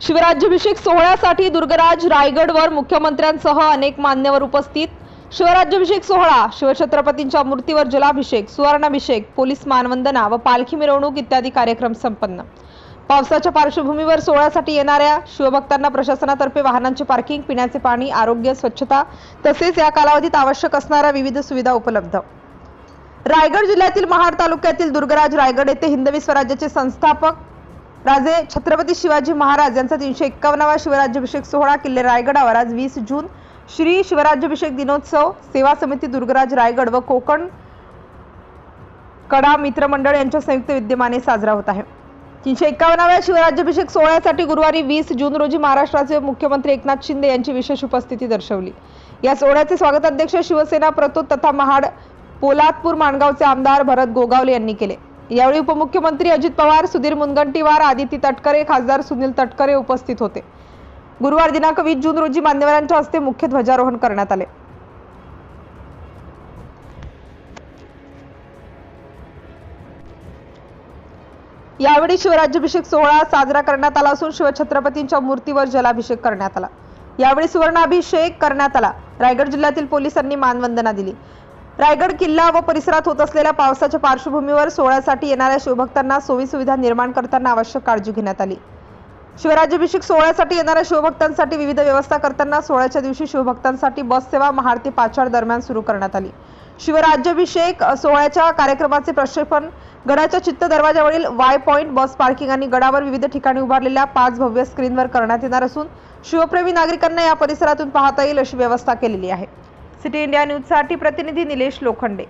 शिवराज्याभिषेक सोहळ्यासाठी दुर्गराज रायगडवर मुख्यमंत्र्यांसह अनेक मान्यवर उपस्थित. शिवराज्याभिषेक सोहळा शिवछत्रपतींच्या मूर्तीवर जलाभिषेक सुवर्णाभिषेक पोलीस मानवंदना व पालखी मिरवणूक इत्यादी कार्यक्रम संपन्न. पावसाच्या पार्श्वभूमीवर सोहळ्यासाठी येणाऱ्या शिवभक्तांना प्रशासनातर्फे वाहनांचे पार्किंग पिण्याचे पाणी आरोग्य स्वच्छता तसेच या कालावधीत आवश्यक असणाऱ्या विविध सुविधा उपलब्ध. रायगड जिल्ह्यातील महाड तालुक्यातील दुर्गराज रायगड येथे हिंदवी स्वराज्याचे संस्थापक राजे छत्रपती शिवाजी महाराज यांचा तीनशे एक्कावन्नावा शिवराज्याभिषेक सोहळा किल्ले रायगडावर आज वीस जून. श्री शिवराज्याभिषेक दिनोत्सव सेवा समिती दुर्गराज रायगड व कोकण कडा मित्रमंडळ यांच्या संयुक्त विद्यमाने साजरा होत आहे. तीनशे एक्कावन्नाव्या शिवराज्याभिषेक सोहळ्यासाठी गुरुवारी वीस जून रोजी महाराष्ट्राचे मुख्यमंत्री एकनाथ शिंदे यांची विशेष उपस्थिती दर्शवली. या सोहळ्याचे स्वागताध्यक्ष शिवसेना प्रतोद तथा महाड पोलादपूर माणगावचे आमदार भरत गोगावले यांनी केले. यावेळी उपमुख्यमंत्री अजित पवार सुधीर मुनगंटीवार आदिती तटकरे खासदार सुनील तटकरे उपस्थित होते. गुरुवार दिनांक वीस जून रोजी मान्यवरांच्या हस्ते मुख्य ध्वजारोहण करण्यात आले. यावेळी शिवराज्याभिषेक सोहळा साजरा करण्यात आला असून शिवछत्रपतींच्या मूर्तीवर जलाभिषेक करण्यात आला. यावेळी सुवर्णाभिषेक करण्यात आला. रायगड जिल्ह्यातील पोलिसांनी मानवंदना दिली. रायगड किल्ला व परिसरात होत असलेल्या पावसाच्या पार्श्वभूमीवर सोहळ्यासाठी येणाऱ्या शिवभक्तांना सोयी सुविधा निर्माण करताना आवश्यक काळजी घेण्यात आली. शिवराज्याभिषेक सोहळ्यासाठी येणाऱ्या शिवभक्तांसाठी विविध व्यवस्था करताना सोहळ्याच्या दिवशी शिवभक्तांसाठी बस सेवा महाड पाचाड दरम्यान सुरू करण्यात आली. शिवराज्याभिषेक सोहळ्याच्या कार्यक्रमाचे प्रक्षेपण गडाच्या चित्त दरवाजावरील वाय पॉइंट बस पार्किंग आणि गडावर विविध ठिकाणी उभारलेल्या पाच भव्य स्क्रीनवर करण्यात येणार असून शिवप्रेमी नागरिकांना या परिसरातून पाहता येईल अशी व्यवस्था केलेली आहे. સિટી ઇન્ડિયા ન્યૂઝ સાથી પ્રતિનિધિ નિલેશ લોખંડે